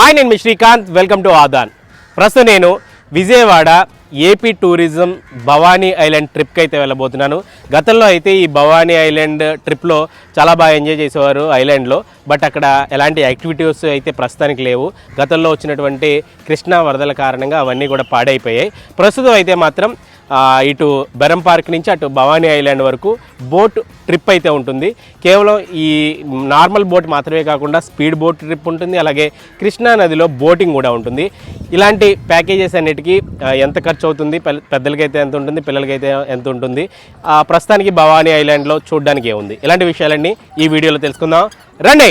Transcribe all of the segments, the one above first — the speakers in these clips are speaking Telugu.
హాయ్ నేను మీ శ్రీకాంత్. Welcome to Aadan. ప్రస్తుతం నేను Vijayawada AP tourism Bhavani island ట్రిప్కి అయితే వెళ్ళబోతున్నాను. గతంలో అయితే ఈ భవానీ ఐలాండ్ ట్రిప్లో చాలా బాగా ఎంజాయ్ చేసేవారు ఐలాండ్లో. బట్ అక్కడ ఎలాంటి యాక్టివిటీస్ అయితే ప్రస్తుతానికి లేవు. గతంలో వచ్చినటువంటి కృష్ణా వరదల కారణంగా అవన్నీ కూడా పాడైపోయాయి. ప్రస్తుతం అయితే మాత్రం ఇటు బెరం పార్క్ నుంచి అటు భవానీ ఐలాండ్ వరకు బోట్ ట్రిప్ అయితే ఉంటుంది. కేవలం ఈ నార్మల్ బోట్ మాత్రమే కాకుండా స్పీడ్ బోట్ ట్రిప్ ఉంటుంది. అలాగే కృష్ణా నదిలో బోటింగ్ కూడా ఉంటుంది. ఇలాంటి ప్యాకేజెస్ అన్నిటికీ ఎంత ఖర్చు అవుతుంది పెద్దలకైతే ఎంత ఉంటుంది పిల్లలకైతే ఎంత ఉంటుంది ప్రస్తుతానికి భవానీ ఐలాండ్లో చూడడానికి ఉంది. ఇలాంటి విషయాలన్నీ ఈ వీడియోలో తెలుసుకుందాం. రండి!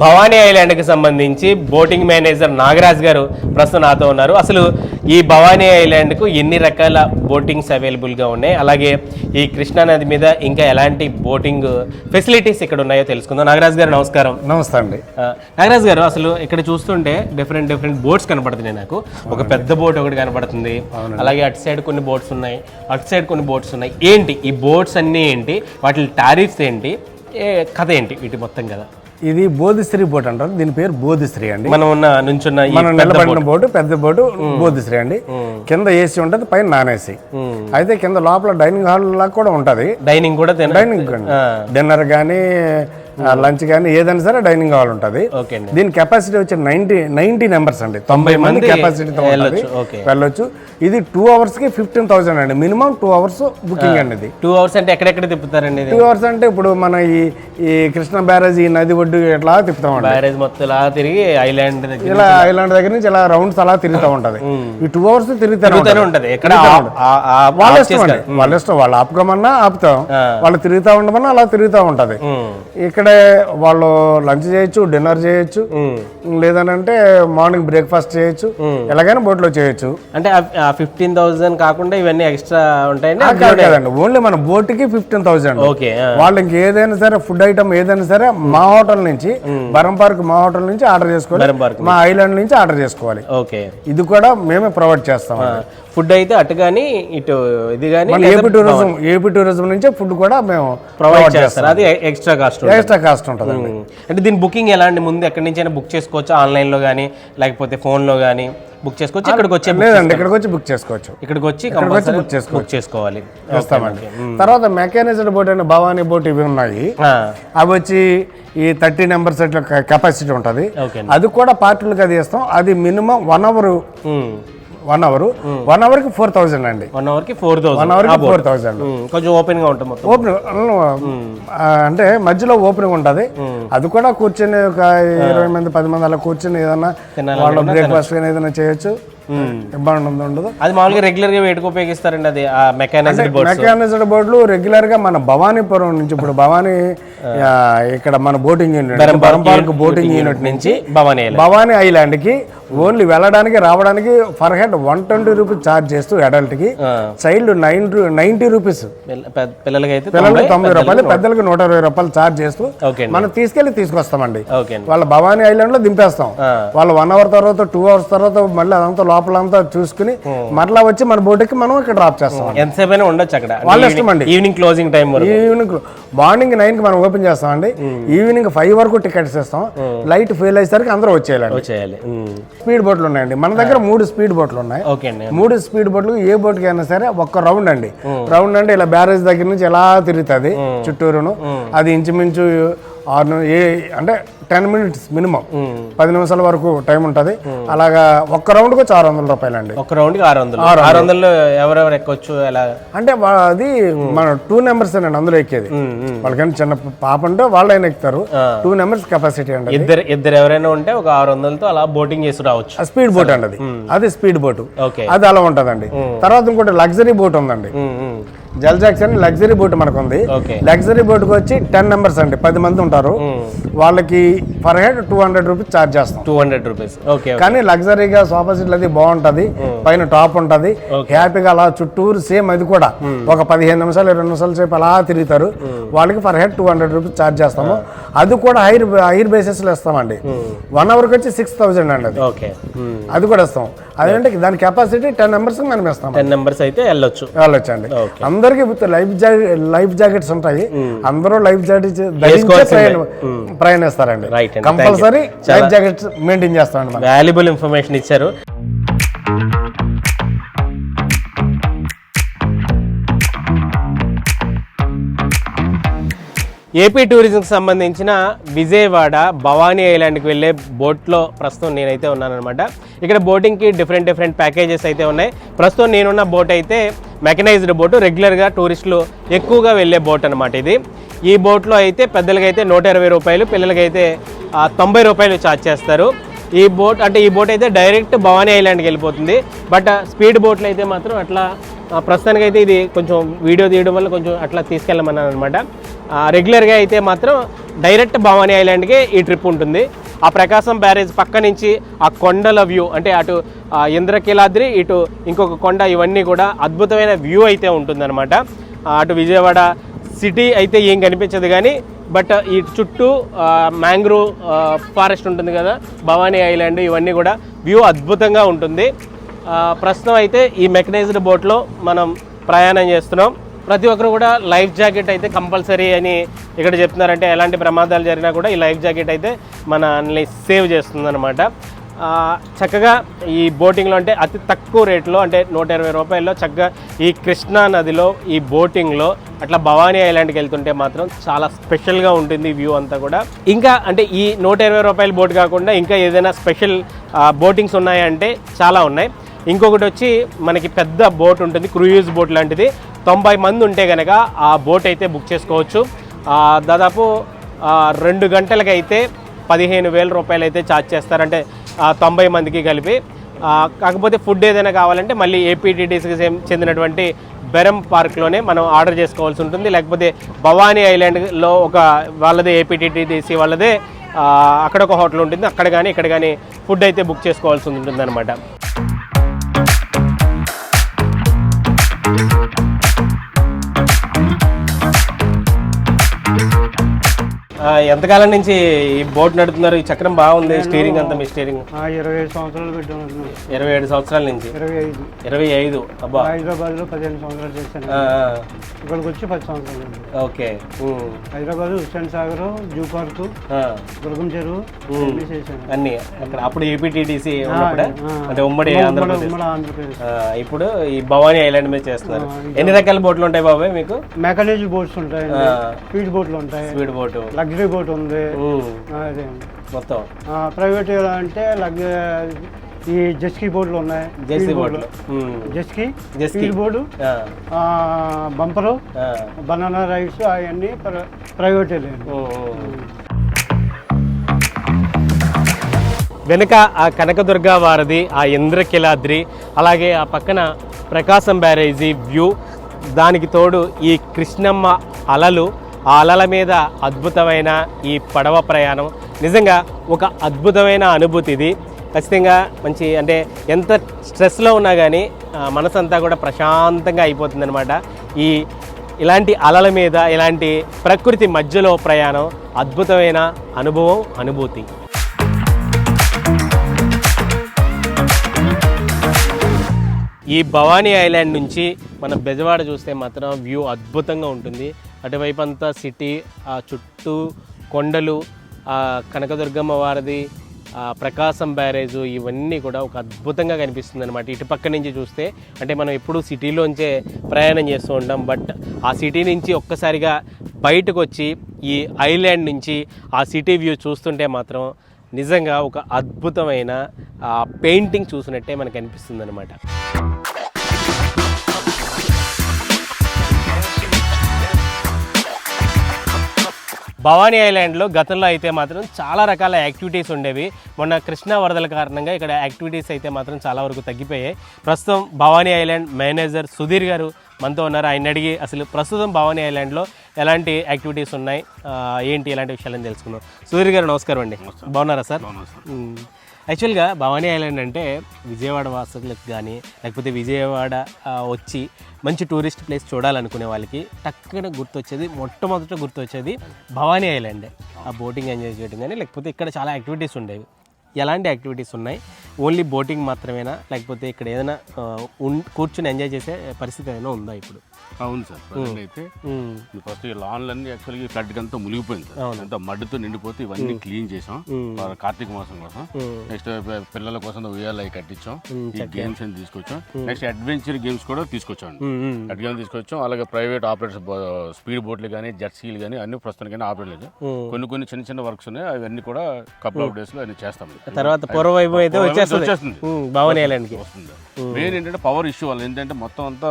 భవానీ ఐలాండ్కి సంబంధించి బోటింగ్ మేనేజర్ నాగరాజ్ గారు ప్రస్తుతం నాతో ఉన్నారు. అసలు ఈ భవానీ ఐలాండ్కు ఎన్ని రకాల బోటింగ్స్ అవైలబుల్గా ఉన్నాయి? అలాగే ఈ కృష్ణా నది మీద ఇంకా ఎలాంటి బోటింగ్ ఫెసిలిటీస్ ఇక్కడ ఉన్నాయో తెలుసుకుందాం. నాగరాజ్ గారు నమస్కారం. నమస్తే అండి. నాగరాజ్ గారు అసలు ఇక్కడ చూస్తుంటే డిఫరెంట్ డిఫరెంట్ బోట్స్ కనపడుతున్నాయి నాకు. ఒక పెద్ద బోట్ ఒకటి కనపడుతుంది. అలాగే అటు సైడ్ కొన్ని బోట్స్ ఉన్నాయి అటు సైడ్ కొన్ని బోట్స్ ఉన్నాయి. ఏంటి? ఈ బోట్స్ అన్నీ ఏంటి? వాటి టారిఫ్స్ ఏంటి? ఏ కథ ఏంటి? వీటి మొత్తం కదా. ఇది బోధిశ్రీ బోట్ అంటారు. దీని పేరు బోధిశ్రీ అండి. మనం ఉన్న నుంచున్న మనం నిలబడిన బోటు. పెద్ద బోటు బోధిశ్రీ అండి. కింద ఏసీ ఉంటది పైన నాన్ ఏసీ అయితే కింద లోపల డైనింగ్ హాల్ లాగా కూడా ఉంటది. డైనింగ్ కూడా డైనింగ్ డిన్నర్ కానీ లంచ్ కానీ ఏదైనా సరే డైనింగ్ హాల్ ఉంటది. దీని కెపాసిటీ వచ్చి నైన్టీ నైన్టీ నెంబర్స్ అండి. తొంభై మంది కెపాసిటీతో ఉంటుంది. వెళ్ళొచ్చు, ఇది టూ అవర్స్కి ఫిఫ్టీన్ థౌసండ్ అండి. మినిమం టూ అవర్స్ బుకింగ్ అండి ఇది. టూ అవర్స్ అంటే ఎక్కడెక్కడ తిప్పుతారండి టూ అవర్స్ అంటే ఇప్పుడు మన ఈ ఈ కృష్ణ బ్యారేజ్ ఈ నది ఒడ్డు ఇట్లా తిప్పుతామండి బ్యారేజ్ మొత్తం ఇలా తిరిగి ఐలాండ్ దగ్గర ఇలా ఐలాండ్ దగ్గర నుంచి ఇలా రౌండ్స్ అలా తిరుగుతూ ఉంటది. ఈ టూ అవర్స్ తిరుగుతూనే ఉంటది. ఎక్కడ వాళ్ళ ఇష్టం అండి. వాళ్ళ ఇష్టం. వాళ్ళు ఆపుకోమన్నా ఆపుతాం. వాళ్ళు తిరుగుతూ ఉండమన్నా అలా తిరుగుతూ ఉంటది. ఉమ్, ఇక్కడే వాళ్ళు లంచ్ చేయొచ్చు డిన్నర్ చేయొచ్చు. ఉమ్. లేదనంటే మార్నింగ్ బ్రేక్ఫాస్ట్ చేయొచ్చు. ఎలాగైనా బోట్లో చేయొచ్చు. అంటే ఫిఫ్టీన్ థౌసండ్ కాకుండా ఇవన్నీ ఎక్స్ట్రా ఉంటాయండి? కదండి ఓన్లీ మన బోట్కి ఫిఫ్టీన్ థౌసండ్ ఓకే. వాళ్ళు ఇంక ఏదైనా సరే ఫుడ్ ఐటమ్ ఏదైనా సరే మా హోటల్ నుంచి బరం పార్క్ మా హోటల్ నుంచి ఆర్డర్ చేసుకోవాలి. మా ఐలాండ్ నుంచి ఆర్డర్ చేసుకోవాలి. ఓకే ఇది కూడా మేమే ప్రొవైడ్ చేస్తాం ఫుడ్ అయితే అటు కానీ ఇటు ఇది కానీ ఏపీ టూరిజం ఏపీ టూరిజం నుంచే ఫుడ్ కూడా మేము ప్రొవైడ్ చేస్తారు. అది ఎక్స్ట్రా కాస్ట్ ఎక్స్ట్రా కాస్ట్ ఉంటుందండి. అంటే దీని బుకింగ్ ఎలా అండి? ముందు ఎక్కడి నుంచి అయినా బుక్ చేసుకోవచ్చు? ఆన్లైన్లో కానీ లేకపోతే ఫోన్లో కానీ బుక్ చేసుకోవచ్చు? ఇక్కడికి వచ్చే లేదండి ఇక్కడికి వచ్చి బుక్ చేసుకోవచ్చు. ఇక్కడికి వచ్చి కంపల్సరీ book చేసుకోవచ్చు. బుక్ చేసుకోవాలి. చేస్తామండి. తర్వాత మెకానిజడ్ బోట్ అనే భవానీ బోట్ ఇవి ఉన్నాయి. అవి వచ్చి ఈ థర్టీ నెంబర్స్ అట్లా కెపాసిటీ ఉంటుంది. అది కూడా పార్టీలుగా తీస్తాం అది minimum one hour. One hour. One అవర్కి four thousand అండి. వన్ అవర్కి ఫోర్ థౌసండ్. వన్ అవర్కి ఫోర్ థౌజండ్ కొంచెం ఓపెన్గా ఉంటుంది మొత్తం. ఓపెన్ అంటే మధ్యలో ఓపెనింగ్ ఉంటుంది. అది కూడా కూర్చొని ఒక ఇరవై మంది పది మంది అలా కూర్చొని ఏదన్నా వాళ్ళు బ్రేక్ఫాస్ట్ ఏదైనా చేయొచ్చు. ఇబ్బంది ఉండదు- ఉండదు అది మామూలుగా రెగ్యులర్గా వేటికి ఉపయోగిస్తారండి అది? బోర్డ్ మెకానిజడ్ బోర్డులు రెగ్యులర్గా మన భవానీపురం నుంచి ఇప్పుడు భవానీ ఇక్కడ మన బోటింగ్ యూనిట్ బోటింగ్ యూనిట్ నుంచి భవానీ ఐలాండ్ భవానీ ఐలాండ్కి ఓన్లీ వెళ్ళడానికి రావడానికి per head one twenty rupees charge చేస్తూ అడల్ట్కి చైల్డ్ నైన్ నైన్టీ రూపీస్. పిల్లలకి అయితే పిల్లలకి తొంభై రూపాయలు పెద్దలకి నూట ఇరవై రూపాయలు ఛార్జ్ చేస్తూ మనం తీసుకెళ్ళి తీసుకొస్తామండి. వాళ్ళ భవానీ ఐలాండ్లో దింపేస్తాం. వాళ్ళు వన్ అవర్ తర్వాత టూ అవర్స్ తర్వాత మళ్ళీ అదంతా లోపలంతా చూసుకుని మరలా వచ్చి మన బోటుకి మనం ఇక్కడ డ్రాప్ చేస్తాం. ఎంతసేపు అయినా ఉండొచ్చు అక్కడ. వాళ్ళ ఇష్టం అండి. Evening closing time evening morning నైన్కి మనం ఓపెన్ చేస్తామండి. ఈవినింగ్ ఫైవ్ వరకు టికెట్స్ ఇస్తాం. లైట్ ఫెయిల్ అయ్యేసరికి అందరూ వచ్చేయాలండి. చేయాలి స్పీడ్ బోట్లు ఉన్నాయండి. మన దగ్గర మూడు స్పీడ్ బోట్లు ఉన్నాయి. అండి. మూడు స్పీడ్ బోట్లు ఏ బోట్కి అయినా సరే ఒక్క రౌండ్ అండి. రౌండ్ అంటే ఇలా బ్యారేజ్ దగ్గర నుంచి ఎలా తిరుగుతుంది చుట్టూరును. అది ఇంచుమించు ఆరు ఏ అంటే టెన్ మినిట్స్ మినిమం. పది నిమిషాల వరకు టైం ఉంటుంది. అలాగా ఒక్క రౌండ్కి వచ్చి ఆరు వందల రూపాయలండి. ఒక రౌండ్కి ఆరు వందలు. ఆరు వందలు. ఎవరెవరు ఎక్కొచ్చు ఎలా? అంటే అది మన టూ నెంబర్స్ అండి అందులో ఎక్కేది. వాళ్ళకైనా చిన్న పాప ఉంటే వాళ్ళైనా ఎక్కుతారు. టూ నెంబర్స్ కెపాసిటీ అండి ఇద్దరు ఇద్దరు ఎవరైనా ఉంటే ఒక ఆరు వందలతో అలా బోటింగ్ చేసి రావచ్చు. స్పీడ్ బోట్ అండి అది. అది స్పీడ్ బోట్. అది అలా ఉంటుందండి. తర్వాత ఇంకోటి లగ్జరీ బోట్ ఉందండి. జల్ జాక్స్ అని లగ్జరీ బోట్ మనకు ఉంది లగ్జరీ బోట్కి వచ్చి టెన్ నెంబర్స్ అండి పది మంది ఉంటారు. వాళ్ళకి per head two hundred rupees charge చేస్తాం. టూ హండ్రెడ్ రూపీస్ ఓకే కానీ లగ్జరీగా సోఫా సీట్లు అది బాగుంటది పైన టాప్ ఉంటది హ్యాపీగా అలా చుట్టూరు సేమ్ అది కూడా. ఒక పదిహేను నిమిషాలు ఇరవై నిమిషాల సేపు అలా తిరుగుతారు. వాళ్ళకి per head two hundred rupees charge చేస్తాము. అది కూడా హైర్ హైర్ బేసిస్లో ఇస్తామండి వన్ అవర్కి వచ్చి సిక్స్ థౌజండ్ అండి అది. ఓకే అది కూడా ఇస్తాం. అదేంటే దాని కెపాసిటీ టెన్ నెంబర్స్ మనం ఇస్తాం టెన్ నెంబర్స్ అయితే వెళ్ళొచ్చు. వెళ్ళొచ్చండి Okay. అందరికి with life jacket life jackets ఉంటాయి. అందరూ లైఫ్ జాకెట్ ధరించే ప్రయాణిస్తారండి. అండి. కంపల్సరీ లైఫ్ జాకెట్స్ మెయింటైన్ చేస్తామండి వాల్యుబుల్ ఇన్ఫర్మేషన్ ఇచ్చారు. ఏపీ టూరిజంకి సంబంధించిన విజయవాడ భవానీ ఐలాండ్కి వెళ్ళే బోట్లో ప్రస్తుతం నేనైతే ఉన్నానన్నమాట. ఇక్కడ బోటింగ్కి డిఫరెంట్ డిఫరెంట్ ప్యాకేజెస్ అయితే ఉన్నాయి. ప్రస్తుతం నేనున్న బోట్ అయితే మెకనైజ్డ్ బోటు రెగ్యులర్గా టూరిస్టులు ఎక్కువగా వెళ్ళే బోట్ అనమాట ఇది. ఈ బోట్లో అయితే పెద్దలకైతే నూట ఇరవై రూపాయలు పిల్లలకైతే తొంభై రూపాయలు ఛార్జ్ చేస్తారు. ఈ బోట్ అంటే ఈ బోట్ అయితే డైరెక్ట్ భవానీ ఐలాండ్కి వెళ్ళిపోతుంది. బట్ స్పీడ్ బోట్లు అయితే మాత్రం అట్లా ప్రస్తుతానికి అయితే ఇది కొంచెం వీడియో తీయడం వల్ల కొంచెం అట్లా తీసుకెళ్ళమన్నాను అనమాట రెగ్యులర్గా అయితే మాత్రం డైరెక్ట్ భవానీ ఐలాండ్కే ఈ ట్రిప్ ఉంటుంది. ఆ ప్రకాశం బ్యారేజ్ పక్క నుంచి ఆ కొండల వ్యూ అంటే అటు ఇంద్రకీలాద్రి ఇటు ఇంకొక కొండ ఇవన్నీ కూడా అద్భుతమైన వ్యూ అయితే ఉంటుందన్నమాట. అటు విజయవాడ సిటీ అయితే ఏం కనిపించదు కానీ బట్ ఈ చుట్టూ మ్యాంగ్రూవ్ ఫారెస్ట్ ఉంటుంది కదా భవానీ ఐలాండ్ ఇవన్నీ కూడా వ్యూ అద్భుతంగా ఉంటుంది. ప్రస్తుతం అయితే ఈ మెకనైజ్డ్ బోట్లో మనం ప్రయాణం చేస్తున్నాం. ప్రతి ఒక్కరు కూడా లైఫ్ జాకెట్ అయితే కంపల్సరీ అని ఇక్కడ చెప్తున్నారంటే ఎలాంటి ప్రమాదాలు జరిగినా కూడా ఈ లైఫ్ జాకెట్ అయితే మనల్ని సేవ్ చేస్తుందన్నమాట. చక్కగా ఈ బోటింగ్లో అంటే అతి తక్కువ రేట్లో అంటే నూట ఇరవై రూపాయల్లో చక్కగా ఈ కృష్ణా నదిలో ఈ బోటింగ్లో అట్లా భవానీ ఐలాండ్కి వెళ్తుంటే మాత్రం చాలా స్పెషల్గా ఉంటుంది వ్యూ అంతా కూడా. ఇంకా అంటే ఈ నూట ఇరవై రూపాయల బోట్ కాకుండా ఇంకా ఏదైనా స్పెషల్ బోటింగ్స్ ఉన్నాయంటే చాలా ఉన్నాయి. ఇంకొకటి వచ్చి మనకి పెద్ద బోట్ ఉంటుంది క్రూయిజ్ బోట్ లాంటిది. తొంభై మంది ఉంటే కనుక ఆ బోట్ అయితే బుక్ చేసుకోవచ్చు. దాదాపు రెండు గంటలకైతే పదిహేను వేల రూపాయలు అయితే ఛార్జ్ చేస్తారంటే తొంభై మందికి కలిపి. కాకపోతే ఫుడ్ ఏదైనా కావాలంటే మళ్ళీ ఏపీటీడీసీకి చెందినటువంటి బెరం పార్క్లోనే మనం ఆర్డర్ చేసుకోవాల్సి ఉంటుంది. లేకపోతే భవానీ ఐలాండ్లో ఒక వాళ్ళదే ఏపీటీటీడీసీ వాళ్ళదే అక్కడ ఒక హోటల్ ఉంటుంది. అక్కడ కానీ ఇక్కడ కానీ ఫుడ్ అయితే బుక్ చేసుకోవాల్సి ఉంటుంది అనమాట Thank you. ఎంతకాలం నుంచి ఈ బోట్ నడుపుతున్నారు? ఈ చక్రం బాగుంది స్టీరింగ్ అంతా మీ స్టీరింగ్ ఇరవై ఐదు సంవత్సరాలు పెట్టాను ఇరవై ఏడు సంవత్సరాల నుంచి? ఇరవై ఐదు. ఇరవై ఐదు. అబ్బా. హైదరాబాద్లో పదిహేను సంవత్సరాలు చేశాను ఇక్కడికి వచ్చి పది సంవత్సరాలు. Okay. Hyderabad Hussain Sagar zoo park Durgam Cheruvu అన్నీ అక్కడ అప్పుడు ఏపీటీడీసీ ఉన్నప్పుడే. అంటే ఉమ్మడి ఆంధ్రప్రదేశ్. ఇప్పుడు ఈ భవానీ ఐలాండ్ మీద చేస్తున్నారు. ఎన్ని రకాల బోట్లు ఉంటాయి బాబాయ్ మీకు? మెకానిజ్ బోట్స్ ఉంటాయండి. ఆ. స్పీడ్ బోట్లు ఉంటాయి. Speed boat. లగ్జరీ బోట్ ఉంది. అదే. మొత్తం. ప్రైవేట్ అంటే లగ్ ఈ జెస్కీ బోట్లు ఉన్నాయి. బోట్లు ఉమ్, jet ski jet ski. Board bumper banana rides అవన్నీ ప్రైవేట్. వెనుక ఆ కనకదుర్గ వారధి ఆ ఇంద్రకిలాద్రి అలాగే ఆ పక్కన ప్రకాశం బ్యారేజీ వ్యూ దానికి తోడు ఈ కృష్ణమ్మ అలలు ఆ అలల మీద అద్భుతమైన ఈ పడవ ప్రయాణం. నిజంగా ఒక అద్భుతమైన అనుభూతి ఇది. ఖచ్చితంగా మంచి అంటే ఎంత స్ట్రెస్లో ఉన్నా కానీ మనసంతా కూడా ప్రశాంతంగా అయిపోతుందన్నమాట. ఈ ఇలాంటి అలల మీద ఇలాంటి ప్రకృతి మధ్యలో ప్రయాణం అద్భుతమైన అనుభవం అనుభూతి. ఈ భవానీ ఐలాండ్ నుంచి మన బెజవాడ చూస్తే మాత్రం వ్యూ అద్భుతంగా ఉంటుంది. అటువైపు అంతా సిటీ ఆ చుట్టూ కొండలు ఆ కనకదుర్గమ్మ వారిది ఆ, ప్రకాశం బ్యారేజు ఇవన్నీ కూడా ఒక అద్భుతంగా కనిపిస్తుంది అనమాట ఇటు పక్క నుంచి చూస్తే అంటే మనం ఎప్పుడూ సిటీలోంచే ప్రయాణం చేస్తూ ఉంటాం. బట్ ఆ సిటీ నుంచి ఒక్కసారిగా బయటకు వచ్చి ఈ ఐలాండ్ నుంచి ఆ సిటీ వ్యూ చూస్తుంటే మాత్రం నిజంగా ఒక అద్భుతమైన పెయింటింగ్ చూసినట్టే మనకు అనిపిస్తుంది అనమాట భవానీ ఐలాండ్లో గతంలో అయితే మాత్రం చాలా రకాల యాక్టివిటీస్ ఉండేవి. మొన్న కృష్ణా వరదల కారణంగా ఇక్కడ యాక్టివిటీస్ అయితే మాత్రం చాలా వరకు తగ్గిపోయాయి. ప్రస్తుతం భవానీ ఐలాండ్ మేనేజర్ సుధీర్ గారు మనతో ఉన్నారు. ఆయన అడిగి అసలు ప్రస్తుతం భవానీ ఐలాండ్లో ఎలాంటి యాక్టివిటీస్ ఉన్నాయి? ఏంటి ఎలాంటి విషయాలని తెలుసుకుందాం. సుధీర్ గారు నమస్కారం అండి. బాగున్నారా సార్. యాక్చువల్గా భవానీ ఐలాండ్ అంటే విజయవాడ వాసులకు కానీ లేకపోతే విజయవాడ వచ్చి మంచి టూరిస్ట్ ప్లేస్ చూడాలనుకునే వాళ్ళకి టక్కున గుర్తొచ్చేది మొట్టమొదట గుర్తొచ్చేది భవానీ ఐలాండ్. ఆ బోటింగ్ ఎంజాయ్ చేయడం కానీ లేకపోతే ఇక్కడ చాలా యాక్టివిటీస్ ఉండేవి. ఎలాంటి యాక్టివిటీస్ ఉన్నాయి? ఓన్లీ బోటింగ్ మాత్రమేనా? లేకపోతే ఇక్కడ ఏదైనా ఆ, కూర్చుని ఎంజాయ్ చేసే పరిస్థితి ఏదైనా ఉందా ఇప్పుడు? అవును సార్. ప్రజెంట్ అయితే. ఫస్ట్ ఈ లాన్లు అన్ని యాక్చువల్గా ఈ ఫ్లడ్ అంతా మునిగిపోయింది సార్. అంతా మడ్డుతో నిండిపోతే ఇవన్నీ క్లీన్ చేసాం. కార్తీక మాసం కోసం. నెక్స్ట్ పిల్లల కోసం ఉయ్యాలు అవి కట్టించాం. ఈ గేమ్స్ అని తీసుకొచ్చాం. నెక్స్ట్ అడ్వెంచర్ గేమ్స్ కూడా తీసుకొచ్చాం. అడ్వెంచర్ తీసుకొచ్చాం. అలాగే ప్రైవేట్ ఆపరేటర్స్ స్పీడ్ బోట్లు కానీ జెట్సీలు కానీ అన్ని ప్రస్తుతానికి కానీ ఆపరేట్ లేదు. కొన్ని కొన్ని చిన్న చిన్న వర్క్స్ ఉన్నాయి. అవన్నీ కూడా కపుల్ ఆఫ్ డేస్లో అన్ని చేస్తాం. తర్వాత పూర్వ వైభవం అయితే వచ్చేస్తుంది. మెయిన్ ఏంటంటే పవర్ ఇష్యూ వల్ల ఏంటంటే మొత్తం అంతా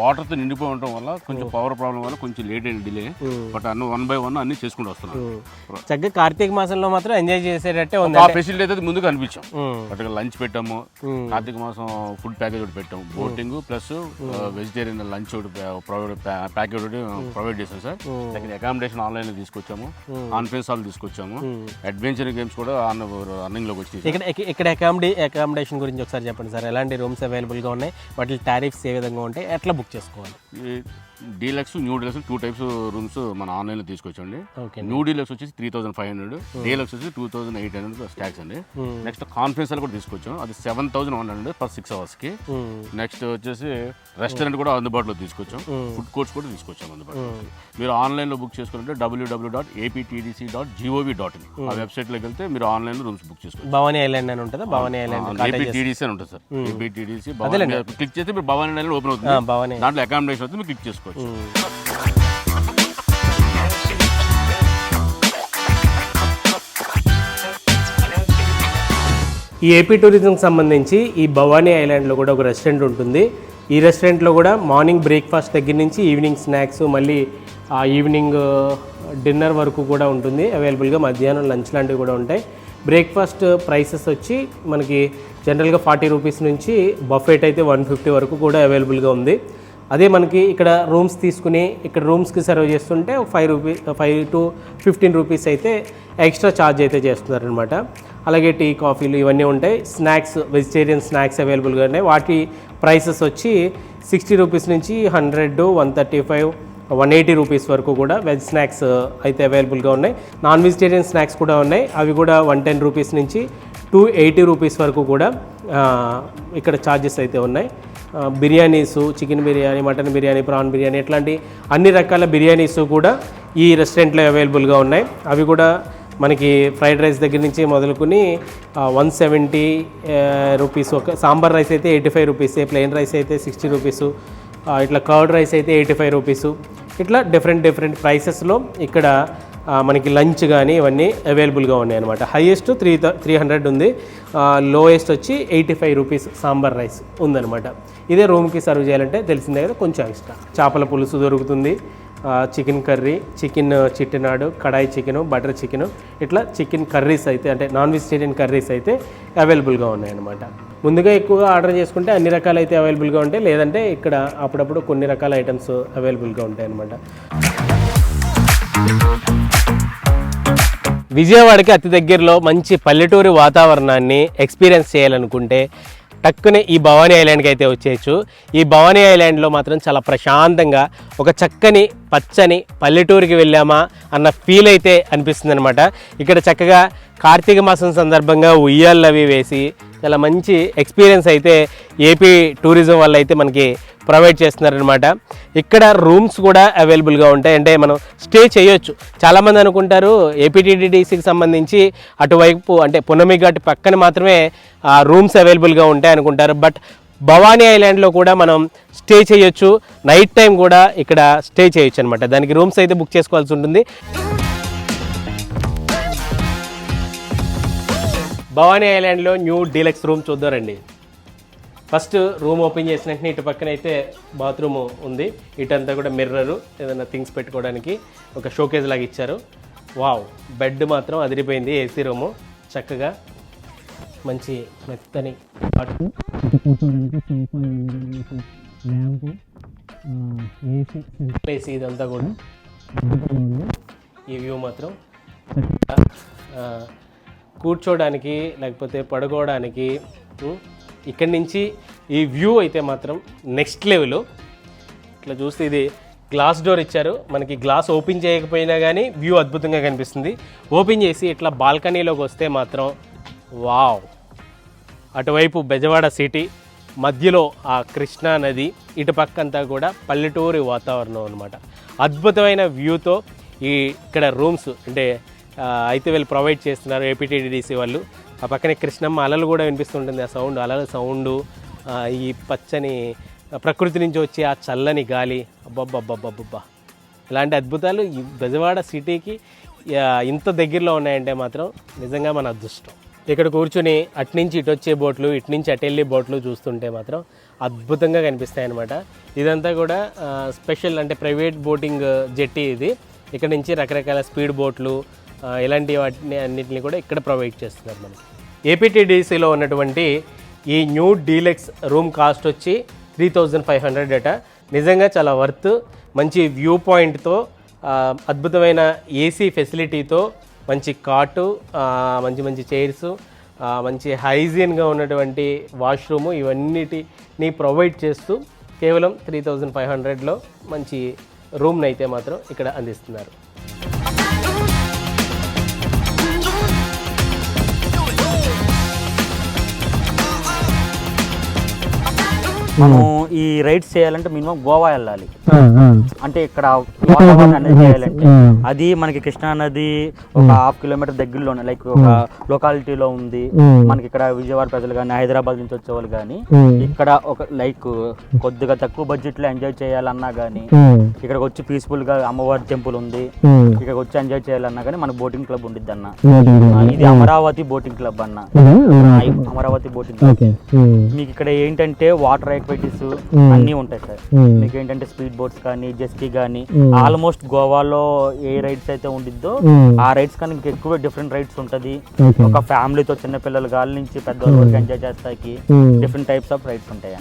వాటర్తో నిండిపోయి ఉండటం వల్ల కొంచెం పవర్ ప్రాబ్లం వల్ల కొంచెం లేట్ అయింది డిలే బట్ అన్ని వన్ బై వన్ అన్ని చేసుకుంటూ వస్తున్నాం. చక్కగా కార్తీక మాసంలో మాత్రం ఎంజాయ్ చేసేటట్టే ఉంది ఆ ఫెసిలిటీ అయితే ముందుకు అనిపించాం. బట్ లంచ్ పెట్టాము. కార్తీక మాసం ఫుడ్ ప్యాకేజ్ ఒకటి పెట్టాము బోటింగ్ ప్లస్ వెజిటేరియన్ లంచ్ ఒకటి ప్రొవైడ్ ప్యాకేజ్ ఒకటి ప్రొవైడ్ చేసాం సార్. దగ్గర అకామిడేషన్ ఆన్లైన్ తీసుకొచ్చాము. కాన్ఫరెన్స్ హాల్ తీసుకొచ్చాము. అడ్వెంచర్ గేమ్స్ కూడా ఆన్ రన్నింగ్లోకి వచ్చి ఇక్కడ ఇక- ఇక్కడ అకామిడే అకామిడేషన్ గురించి ఒకసారి చెప్పండి సార్. ఎలాంటి రూమ్స్ అవైలబుల్గా ఉన్నాయి? వాటి టారిఫ్స్ ఏ విధంగా ఉంటాయి? ఎట్లా బుక్ చేసుకోవాలి? Yeah. Deluxe new deluxe two types rooms మన ఆన్లైన్లో తీసుకొచ్చండి న్యూ డీలక్స్ వచ్చేసి three thousand five hundred deluxe వచ్చి టూ థౌసండ్ ఎయిట్ హండ్రెడ్ స్టాక్స్ అండి. నెక్స్ట్ కాన్ఫరెన్స్ కూడా తీసుకొచ్చాం. అది seven thousand one hundred per six అవర్స్కి నెక్స్ట్ వచ్చేసి రెస్టారెంట్ కూడా అందుబాటులో తీసుకొచ్చాం. ఫుడ్ కోర్ట్స్ కూడా తీసుకొచ్చాం అందుబాటులో. మీరు ఆన్లైన్లో బుక్ చేసుకుంటే WW dot APTDC dot GOV dot in ఆ వెబ్సైట్లోకి వెళ్తే మీరు ఆన్లైన్లో రూమ్స్ బుక్ చేసుకోవచ్చు. భవానీ ఐలాండ్ అని ఉంటుందా? భవానీ ఐలాండ్ ఏపీటీడీసీ అని ఉంటుంది సార్. ఏపీటీడీసీ క్లిక్ చేస్తే మీరు భవానీ ఓపెన్ ఆ, అవుతుంది దాంట్లో అకామిడేషన్ అవుతుంది మీరు క్లిక్ చేసుకోవచ్చు ఈ ఏపీ టూరిజంకి సంబంధించి ఈ భవానీ ఐలాండ్లో కూడా ఒక రెస్టారెంట్ ఉంటుంది. ఈ రెస్టారెంట్లో కూడా మార్నింగ్ బ్రేక్ఫాస్ట్ దగ్గర నుంచి ఈవినింగ్ స్నాక్స్ మళ్ళీ ఆ ఈవినింగ్ డిన్నర్ వరకు కూడా ఉంటుంది. అవైలబుల్గా మధ్యాహ్నం లంచ్ లాంటివి కూడా ఉంటాయి. బ్రేక్ఫాస్ట్ ప్రైసెస్ వచ్చి మనకి జనరల్గా ఫార్టీ రూపీస్ నుంచి బఫెట్ అయితే వన్ ఫిఫ్టీ వరకు కూడా అవైలబుల్గా ఉంది. అదే మనకి ఇక్కడ రూమ్స్ తీసుకుని ఇక్కడ రూమ్స్కి సర్వ్ చేస్తుంటే five rupee five to fifteen rupees అయితే ఎక్స్ట్రా ఛార్జ్ అయితే చేస్తున్నారనమాట అలాగే టీ కాఫీలు ఇవన్నీ ఉంటాయి. స్నాక్స్ వెజిటేరియన్ స్నాక్స్ అవైలబుల్గా ఉన్నాయి. వాటి ప్రైసెస్ వచ్చి సిక్స్టీ రూపీస్ నుంచి hundred one thirty five one eighty rupees వరకు కూడా వెజ్ స్నాక్స్ uh, అయితే అవైలబుల్గా ఉన్నాయి. నాన్ వెజిటేరియన్ స్నాక్స్ కూడా ఉన్నాయి. అవి కూడా వన్ టెన్ రూపీస్ నుంచి టూ ఎయిటీ రూపీస్ వరకు కూడా uh, ఇక్కడ ఛార్జెస్ అయితే ఉన్నాయి. Biryanis chicken biryani mutton biryani prawn biryani ఇట్లాంటి అన్ని రకాల బిర్యానీస్ కూడా ఈ రెస్టారెంట్లో అవైలబుల్గా ఉన్నాయి. అవి కూడా మనకి ఫ్రైడ్ రైస్ దగ్గర నుంచి మొదలుకొని వన్ సెవెంటీ రూపీస్ ఒక సాంబార్ రైస్ అయితే eighty five rupees plain rice అయితే సిక్స్టీ రూపీసు ఇట్లా కర్డ్ రైస్ అయితే ఎయిటీ ఫైవ్ రూపీసు. ఇట్లా డిఫరెంట్ డిఫరెంట్ ప్రైసెస్లో ఇక్కడ మనకి లంచ్ కానీ ఇవన్నీ అవైలబుల్గా ఉన్నాయి అనమాట హైయెస్ట్ త్రీ త్రీ హండ్రెడ్ ఉంది. లోయెస్ట్ వచ్చి eighty five rupees sambar rice ఉందనమాట ఇదే రూమ్కి సర్వ్ చేయాలంటే తెలిసిందే కదా కొంచెం ఎక్స్ట్రా. చేపల పులుసు దొరుకుతుంది. Chicken curry chicken Chettinad kadai chicken butter chicken ఇట్లా చికెన్ కర్రీస్ అయితే అంటే నాన్ వెజిటేరియన్ కర్రీస్ అయితే అవైలబుల్గా ఉన్నాయన్నమాట. ముందుగా ఎక్కువగా ఆర్డర్ చేసుకుంటే అన్ని రకాలు అయితే అవైలబుల్గా ఉంటాయి. లేదంటే ఇక్కడ అప్పుడప్పుడు కొన్ని రకాల ఐటమ్స్ అవైలబుల్గా ఉంటాయి అన్నమాట విజయవాడకి అతి దగ్గరలో మంచి పల్లెటూరి వాతావరణాన్ని ఎక్స్పీరియన్స్ చేయాలనుకుంటే టక్కునే ఈ భవానీ ఐలాండ్కి అయితే వచ్చేయచ్చు. ఈ భవానీ ఐలాండ్లో మాత్రం చాలా ప్రశాంతంగా ఒక చక్కని పచ్చని పల్లెటూరికి వెళ్ళామా అన్న ఫీల్ అయితే అనిపిస్తుంది అనమాట ఇక్కడ చక్కగా కార్తీక మాసం సందర్భంగా ఉయ్యాళ్ళు అవి వేసి చాలా మంచి ఎక్స్పీరియన్స్ అయితే ఏపీ టూరిజం వల్ల అయితే మనకి ప్రొవైడ్ చేస్తున్నారనమాట ఇక్కడ రూమ్స్ కూడా అవైలబుల్గా ఉంటాయి. అంటే మనం స్టే చేయొచ్చు. చాలామంది అనుకుంటారు ఏపీటీడీసీకి సంబంధించి అటువైపు అంటే పునమి ఘాట్ పక్కన మాత్రమే రూమ్స్ అవైలబుల్గా ఉంటాయి అనుకుంటారు. బట్ భవానీ ఐలాండ్లో కూడా మనం స్టే చేయొచ్చు. నైట్ టైం కూడా ఇక్కడ స్టే చేయొచ్చు అనమాట దానికి రూమ్స్ అయితే బుక్ చేసుకోవాల్సి ఉంటుంది. భవానీ ఐలాండ్లో న్యూ డీలక్స్ రూమ్ చూద్దారండి ఫస్ట్ రూమ్ ఓపెన్ చేసిన వెంటనే ఇటు పక్కన అయితే బాత్రూమ్ ఉంది. ఇటంతా కూడా మిర్రరు ఏదైనా థింగ్స్ పెట్టుకోవడానికి ఒక షోకేజ్ లాగా ఇచ్చారు. వావ్ బెడ్ మాత్రం అదిరిపోయింది ఏసీ రూము. చక్కగా మంచి మెత్తని ఏసీ ఇదంతా కూడా. ఈ వ్యూ మాత్రం. కూర్చోడానికి లేకపోతే పడుకోవడానికి ఇక్కడి నుంచి ఈ వ్యూ అయితే మాత్రం నెక్స్ట్ లెవెల్. ఇట్లా చూస్తే ఇది గ్లాస్ డోర్ ఇచ్చారు. మనకి గ్లాస్ ఓపెన్ చేయకపోయినా కానీ వ్యూ అద్భుతంగా కనిపిస్తుంది. ఓపెన్ చేసి ఇట్లా బాల్కనీలోకి వస్తే మాత్రం వావ్. అటువైపు బెజవాడ సిటీ మధ్యలో ఆ కృష్ణా నది ఇటు పక్కంతా కూడా పల్లెటూరి వాతావరణం అనమాట అద్భుతమైన వ్యూతో ఈ ఇక్కడ రూమ్స్ అంటే అయితే వీళ్ళు ప్రొవైడ్ చేస్తున్నారు ఏపీటీడీసీ వాళ్ళు. ఆ పక్కనే కృష్ణమ్మ అలలు కూడా వినిపిస్తుంటుంది. ఆ సౌండ్ అలల సౌండు ఈ పచ్చని ప్రకృతి నుంచి వచ్చే ఆ చల్లని గాలి. అబ్బబ్బబ్బబ్బబ్బా ఇలాంటి అద్భుతాలు ఈ బెజవాడ సిటీకి ఇంత దగ్గరలో ఉన్నాయంటే మాత్రం నిజంగా మన అదృష్టం. ఇక్కడ కూర్చుని అటు నుంచి ఇటు వచ్చే బోట్లు ఇటు నుంచి అటు వెళ్ళే బోట్లు చూస్తుంటే మాత్రం అద్భుతంగా కనిపిస్తాయన్నమాట. ఇదంతా కూడా స్పెషల్ అంటే ప్రైవేట్ బోటింగ్ జెట్టి ఇది. ఇక్కడ నుంచి రకరకాల స్పీడ్ బోట్లు ఇలాంటి వాటిని అన్నింటినీ కూడా ఇక్కడ ప్రొవైడ్ చేస్తున్నారు మనకి. ఏపీటీడీసీలో ఉన్నటువంటి ఈ న్యూ డీలెక్స్ రూమ్ కాస్ట్ వచ్చి త్రీ థౌజండ్ ఫైవ్ హండ్రెడ్ అట. నిజంగా చాలా వర్త్. మంచి వ్యూ పాయింట్తో అద్భుతమైన ఏసీ ఫెసిలిటీతో మంచి కాటు మంచి మంచి చైర్స్ మంచి హైజీన్గా ఉన్నటువంటి వాష్రూము ఇవన్నిటిని ప్రొవైడ్ చేస్తూ కేవలం త్రీ థౌజండ్ ఫైవ్ హండ్రెడ్లో మంచి రూమ్ని అయితే మాత్రం ఇక్కడ అందిస్తున్నారు. మనం ఈ రైడ్స్ చేయాలంటే మినిమం గోవా వెళ్ళాలి. అంటే ఇక్కడ వాతావరణం అనేది చేయాలంటే అది మనకి కృష్ణా నది ఒక హాఫ్ కిలోమీటర్ దగ్గరలోనే లైక్ ఒక లొకాలిటీలో ఉంది. మనకి ఇక్కడ విజయవాడ ప్రజలు కానీ హైదరాబాద్ నుంచి వచ్చే వాళ్ళు కానీ ఇక్కడ ఒక లైక్ కొద్దిగా తక్కువ బడ్జెట్లో ఎంజాయ్ చేయాలన్నా కానీ ఇక్కడికి వచ్చి పీస్ఫుల్గా అమ్మవారి టెంపుల్ ఉంది. ఇక్కడికి వచ్చి ఎంజాయ్ చేయాలన్నా కానీ మన బోటింగ్ క్లబ్ ఉండిద్ది అన్న. ఇది అమరావతి బోటింగ్ క్లబ్ అన్న. అమరావతి. బోటింగ్ క్లబ్ మీకు ఇక్కడ ఏంటంటే వాటర్ యాక్టివిటీస్ అన్నీ ఉంటాయి సార్. మీకు ఏంటంటే స్పీడ్ బోట్స్ కానీ జెస్కీ కానీ ఆల్మోస్ట్ గోవాలో ఏ రైడ్స్ అయితే ఉండిద్దో ఆ రైడ్స్ కానీ ఇంకా ఎక్కువ డిఫరెంట్ రైడ్స్ ఉంటది ఒక ఫ్యామిలీతో చిన్న పిల్లలు గాలి నుంచి పెద్దవాళ్ళ వరకు ఎంజాయ్ చేస్తాకి డిఫరెంట్ టైప్స్ ఆఫ్ రైడ్స్ ఉంటాయి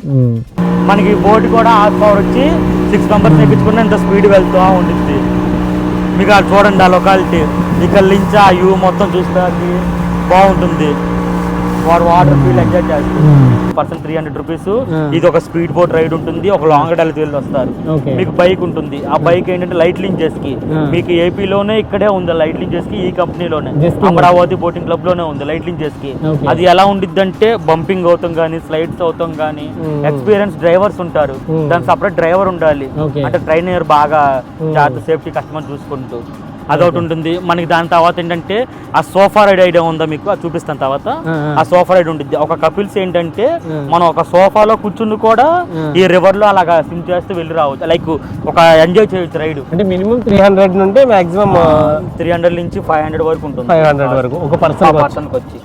మనకి బోట్ కూడా హాఫ్ పవర్ వచ్చి సిక్స్ మెంబర్స్ ఎక్కించుకుని ఇంత స్పీడ్ వెళ్తూ ఉండిద్ది. మీకు అది చూడండి ఆ లొకాలిటీ ఇక్కడ నుంచి ఆ వ్యూ మొత్తం చూస్తాకి బాగుంటుంది. వాడు వాటర్ ఫీల్ ఎంజాయ్ చేస్తారు పర్సన్ త్రీ హండ్రెడ్ రూపీస్ ఇది ఒక స్పీడ్ బోట్ రైడ్ ఉంటుంది ఒక లాంగ్ రైడ్ వెళ్ళి వస్తారు. మీకు బైక్ ఉంటుంది. ఆ బైక్ ఏంటంటే లైట్ లింక్ చేసి మీకు ఏపీలోనే ఇక్కడే ఉంది లైట్ లింక్ చేసి ఈ కంపెనీలోనే అమరావతి బోటింగ్ క్లబ్లోనే ఉంది లైట్ లింక్ చేసి అది ఎలా ఉండిద్ది అంటే బంపింగ్ అవుతాం కానీ స్లైడ్స్ అవుతాం కానీ ఎక్స్పీరియన్స్ డ్రైవర్స్ ఉంటారు. దానికి సపరేట్ డ్రైవర్ ఉండాలి. అంటే ట్రైనర్ బాగా జాగ్రత్త సేఫ్టీ కస్టమర్ చూసుకుంటూ. అదొకటి ఉంటుంది. మనకి దాని తర్వాత ఏంటంటే ఆ సోఫా రైడ్ ఐడియా ఉందా మీకు? అది చూపిస్తాను తర్వాత. ఆ సోఫా రైడ్ ఉంటుంది ఒక కపిల్స్ ఏంటంటే మనం ఒక సోఫాలో కూర్చుని కూడా ఈ రివర్లో అలాగా స్విమ్ చేస్తూ వెళ్ళి రావచ్చు. లైక్ ఒక ఎంజాయ్ చేయొచ్చు రైడ్. అంటే మినిమం త్రీ హండ్రెడ్ నుండి మాక్సిమం త్రీ హండ్రెడ్ నుంచి ఫైవ్ హండ్రెడ్ వరకు ఉంటుంది. ఫైవ్ హండ్రెడ్ వరకు. ఒక పర్సన్ పర్సన్కి వచ్చి.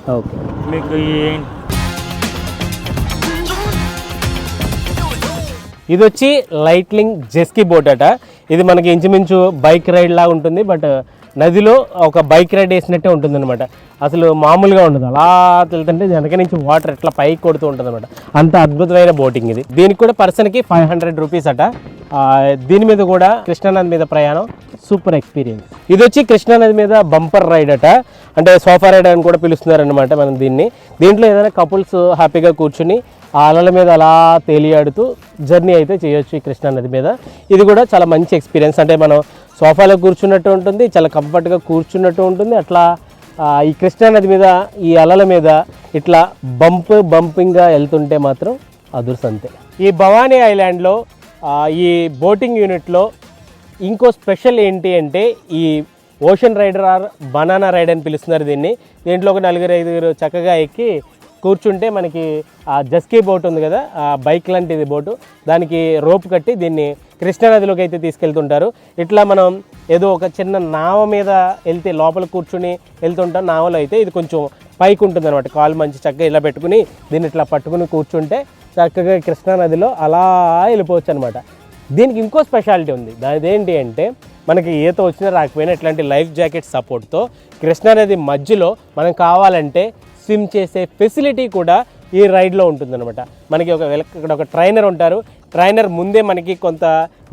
మీకు ఈ ఇది వచ్చి లైట్లింగ్ జెస్కీ బోట్ అట. ఇది మనకి ఇంచుమించు బైక్ రైడ్ లాగా ఉంటుంది బట్ నదిలో ఒక బైక్ రైడ్ వేసినట్టే ఉంటుంది అనమాట అసలు మామూలుగా ఉండదు. అలా వెళ్తుంటే వెనక నుంచి వాటర్ ఎట్లా పైకి కొడుతూ ఉంటుంది అనమాట అంత అద్భుతమైన బోటింగ్ ఇది. దీనికి కూడా పర్సన్కి ఫైవ్ హండ్రెడ్ రూపీస్ అట. దీని మీద కూడా కృష్ణానది మీద ప్రయాణం సూపర్ ఎక్స్పీరియన్స్ ఇది వచ్చి కృష్ణానది మీద బంపర్ రైడ్ అట. అంటే సోఫా రైడ్ అని కూడా పిలుస్తున్నారనమాట మనం దీన్ని. దీంట్లో ఏదైనా కపుల్స్ హ్యాపీగా కూర్చుని ఆ అలల మీద అలా తేలియాడుతూ జర్నీ అయితే చేయొచ్చు ఈ కృష్ణానది మీద. ఇది కూడా చాలా మంచి ఎక్స్పీరియన్స్. అంటే మనం సోఫాలో కూర్చున్నట్టు ఉంటుంది చాలా కంఫర్ట్గా కూర్చున్నట్టు ఉంటుంది. అట్లా ఈ ఈ కృష్ణానది మీద ఈ అలల మీద ఇట్లా బంప్ బంపింగ్గా వెళ్తుంటే మాత్రం అదుర్స్ అంతే. ఈ భవానీ ఐలాండ్లో ఈ బోటింగ్ యూనిట్లో ఇంకో స్పెషల్ ఏంటి అంటే ఈ ocean rider or banana ride అని పిలుస్తున్నారు దీన్ని. దీంట్లో ఒక నలుగురు ఐదుగురు చక్కగా ఎక్కి కూర్చుంటే మనకి ఆ జస్కీ బోట్ ఉంది కదా ఆ బైక్ లాంటిది బోటు. దానికి రోప్ కట్టి దీన్ని కృష్ణానదిలోకి అయితే తీసుకెళ్తుంటారు. ఇట్లా మనం ఏదో ఒక చిన్న నావ మీద వెళ్తే లోపల కూర్చుని వెళ్తుంటాం. నావలో అయితే ఇది కొంచెం పైకి ఉంటుంది అనమాట కాలు మంచి చక్కగా ఇలా పెట్టుకుని దీన్ని ఇట్లా పట్టుకుని కూర్చుంటే చక్కగా కృష్ణానదిలో అలా వెళ్ళిపోవచ్చు అనమాట దీనికి ఇంకో స్పెషాలిటీ ఉంది. అదేంటి అంటే మనకి ఈత వచ్చినా రాకపోయినా ఇట్లాంటి లైఫ్ జాకెట్ సపోర్ట్తో కృష్ణానది మధ్యలో మనం కావాలంటే స్విమ్ చేసే ఫెసిలిటీ కూడా ఈ రైడ్లో ఉంటుందన్నమాట. మనకి ఒక ఇక్కడ ఒక ట్రైనర్ ఉంటారు. ట్రైనర్ ముందే మనకి కొంత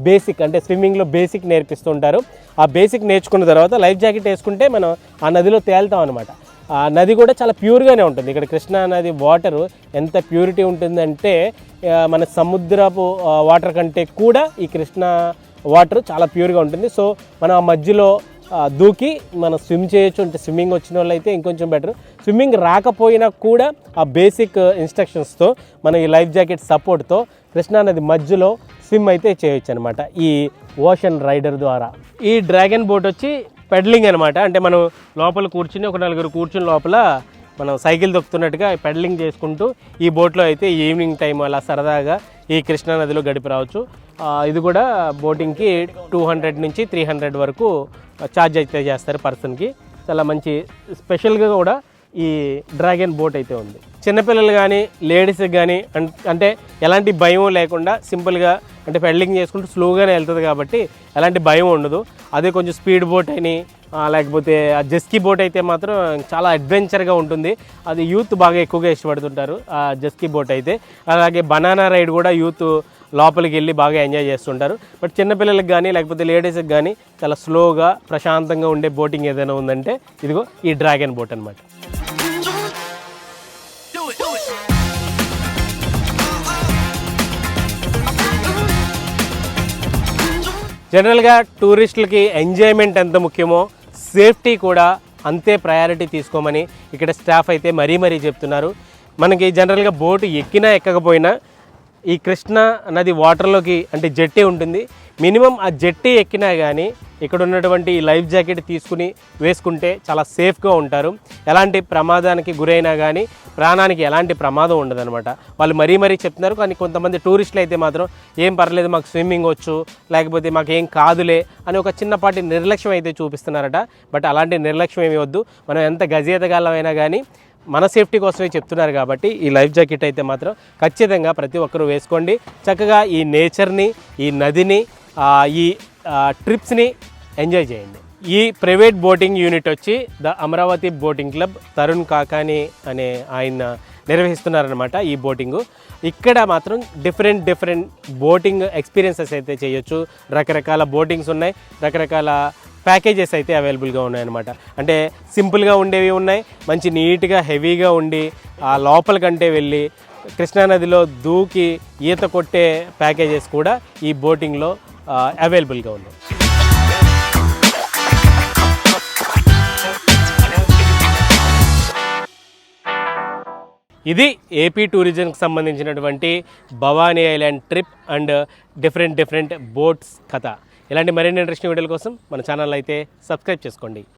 బేసిక్ అంటే స్విమ్మింగ్లో బేసిక్ నేర్పిస్తూ ఉంటారు. ఆ బేసిక్ నేర్చుకున్న తర్వాత లైఫ్ జాకెట్ వేసుకుంటే మనం ఆ నదిలో తేలుతాం అనమాట ఆ నది కూడా చాలా ప్యూర్గానే ఉంటుంది. ఇక్కడ కృష్ణా నది వాటరు ఎంత ప్యూరిటీ ఉంటుందంటే మన సముద్రపు వాటర్ కంటే కూడా ఈ కృష్ణా వాటర్ చాలా ప్యూర్గా ఉంటుంది. సో మనం ఆ మధ్యలో దూకి మనం స్విమ్ చేయొచ్చు అంటే స్విమ్మింగ్ వచ్చిన వాళ్ళు అయితే ఇంకొంచెం బెటర్ స్విమ్మింగ్ రాకపోయినా కూడా ఆ బేసిక్ ఇన్స్ట్రక్షన్స్తో మనం ఈ లైఫ్ జాకెట్ సపోర్ట్తో కృష్ణానది మధ్యలో స్విమ్ అయితే చేయొచ్చు అనమాట ఈ ఓషన్ రైడర్ ద్వారా. ఈ డ్రాగన్ బోట్ వచ్చి పెడలింగ్ అనమాట అంటే మనం లోపల కూర్చుని ఒక నలుగురు కూర్చుని లోపల మనం సైకిల్ దొక్కుతున్నట్టుగా పెడలింగ్ చేసుకుంటూ ఈ బోట్లో అయితే ఈవినింగ్ టైం అలా సరదాగా ఈ కృష్ణా నదిలో గడిపి రావచ్చు. ఇది కూడా బోటింగ్కి టూ హండ్రెడ్ నుంచి త్రీ హండ్రెడ్ వరకు ఛార్జ్ అయితే చేస్తారు పర్సన్కి. చాలా మంచి స్పెషల్గా కూడా ఈ డ్రాగన్ బోట్ అయితే ఉంది. చిన్నపిల్లలు కానీ లేడీస్కి కానీ అంటే ఎలాంటి భయం లేకుండా సింపుల్గా అంటే పెడ్లింగ్ చేసుకుంటూ స్లోగానే వెళ్తుంది కాబట్టి ఎలాంటి భయం ఉండదు. అదే కొంచెం స్పీడ్ బోట్ అని లేకపోతే ఆ జెస్కీ బోట్ అయితే మాత్రం చాలా అడ్వెంచర్గా ఉంటుంది. అది యూత్ బాగా ఎక్కువగా ఇష్టపడుతుంటారు ఆ జెస్కీ బోట్ అయితే. అలాగే బనానా రైడ్ కూడా యూత్ లోపలికి వెళ్ళి బాగా ఎంజాయ్ చేస్తుంటారు. బట్ చిన్నపిల్లలకి కానీ లేకపోతే లేడీస్కి కానీ చాలా స్లోగా ప్రశాంతంగా ఉండే బోటింగ్ ఏదైనా ఉందంటే ఇదిగో ఈ డ్రాగన్ బోట్ అనమాట జనరల్గా టూరిస్టులకి ఎంజాయ్మెంట్ ఎంత ముఖ్యమో సేఫ్టీ కూడా అంతే ప్రయారిటీ తీసుకోమని ఇక్కడ స్టాఫ్ అయితే మరీ మరీ చెప్తున్నారు. మనకి జనరల్గా బోటు ఎక్కినా ఎక్కకపోయినా ఈ కృష్ణ నది వాటర్లోకి అంటే జెట్టి ఉంటుంది. మినిమం ఆ జెట్టి ఎక్కినా కానీ ఇక్కడ ఉన్నటువంటి లైఫ్ జాకెట్ తీసుకుని వేసుకుంటే చాలా సేఫ్గా ఉంటారు. ఎలాంటి ప్రమాదానికి గురైనా కానీ ప్రాణానికి ఎలాంటి ప్రమాదం ఉండదనమాట వాళ్ళు మరీ మరీ చెప్తున్నారు. కానీ కొంతమంది టూరిస్టులు అయితే మాత్రం ఏం పర్లేదు మాకు స్విమ్మింగ్ వచ్చు లేకపోతే మాకు ఏం కాదులే అని ఒక చిన్నపాటి నిర్లక్ష్యం అయితే చూపిస్తున్నారట. బట్ అలాంటి నిర్లక్ష్యం ఏమి వద్దు. మనం ఎంత గజేతగాలమైనా కానీ మన సేఫ్టీ కోసమే చెప్తున్నారు కాబట్టి ఈ లైఫ్ జాకెట్ అయితే మాత్రం ఖచ్చితంగా ప్రతి ఒక్కరూ వేసుకోండి. చక్కగా ఈ నేచర్ని ఈ నదిని ఈ ట్రిప్స్ని ఎంజాయ్ చేయండి. ఈ ప్రైవేట్ బోటింగ్ యూనిట్ వచ్చి the Amaravati boating club Tarun Kakani అనే ఆయన నిర్వహిస్తున్నారనమాట ఈ బోటింగు. ఇక్కడ మాత్రం డిఫరెంట్ డిఫరెంట్ బోటింగ్ ఎక్స్పీరియన్సెస్ అయితే చేయొచ్చు. రకరకాల బోటింగ్స్ ఉన్నాయి. రకరకాల ప్యాకేజెస్ అయితే అవైలబుల్గా ఉన్నాయన్నమాట. అంటే సింపుల్గా ఉండేవి ఉన్నాయి మంచి నీట్గా హెవీగా ఉండి ఆ లోపల కంటే వెళ్ళి కృష్ణానదిలో దూకి ఈత కొట్టే ప్యాకేజెస్ కూడా ఈ బోటింగ్లో అవైలబుల్గా ఉన్నాయి. ఇది ఏపీ టూరిజంకి సంబంధించినటువంటి Bhavani island trip and different different boats కథ. ఇలాంటి మరిన్ని ఇంట్రెస్టింగ్ వీడియోల కోసం మన ఛానల్ అయితే సబ్స్క్రైబ్ చేసుకోండి.